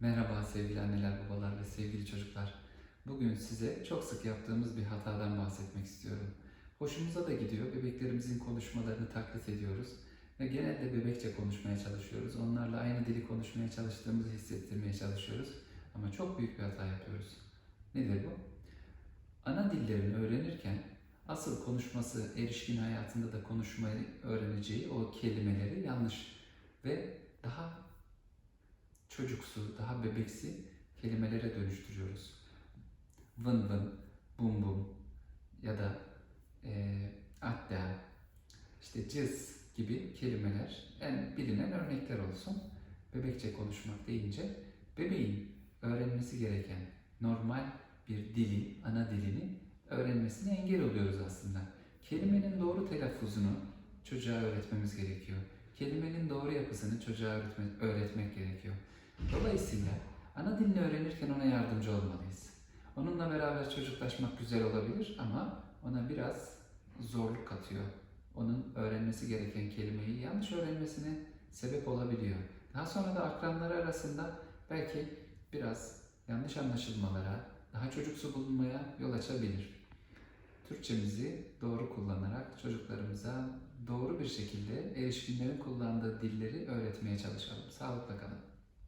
Merhaba sevgili anneler, babalar ve sevgili çocuklar. Bugün size çok sık yaptığımız bir hatadan bahsetmek istiyorum. Hoşumuza da gidiyor. Bebeklerimizin konuşmalarını taklit ediyoruz. Ve genelde bebekçe konuşmaya çalışıyoruz. Onlarla aynı dili konuşmaya çalıştığımızı hissettirmeye çalışıyoruz. Ama çok büyük bir hata yapıyoruz. Nedir bu? Ana dillerini öğrenirken asıl konuşması, erişkin hayatında da konuşmayı öğreneceği o kelimeleri yanlış ve daha çocuksu, daha bebeksi kelimelere dönüştürüyoruz. Vın vın, bum bum ya da e, hatta işte cız gibi kelimeler en bilinen örnekler olsun. Bebekçe konuşmak deyince bebeğin öğrenmesi gereken normal bir dili, ana dilini öğrenmesine engel oluyoruz aslında. Kelimenin doğru telaffuzunu çocuğa öğretmemiz gerekiyor. Kelimenin doğru yapısını çocuğa öğretme, öğretmek gerekiyor. Dolayısıyla ana dilini öğrenirken ona yardımcı olmalıyız. Onunla beraber çocuklaşmak güzel olabilir ama ona biraz zorluk katıyor. Onun öğrenmesi gereken kelimeyi yanlış öğrenmesine sebep olabiliyor. Daha sonra da akranları arasında belki biraz yanlış anlaşılmalara, daha çocuksu bulunmaya yol açabilir. Türkçemizi doğru kullanarak çocuklarımıza doğru bir şekilde erişkinlerin kullandığı dilleri öğretmeye çalışalım. Sağlıkla kalın.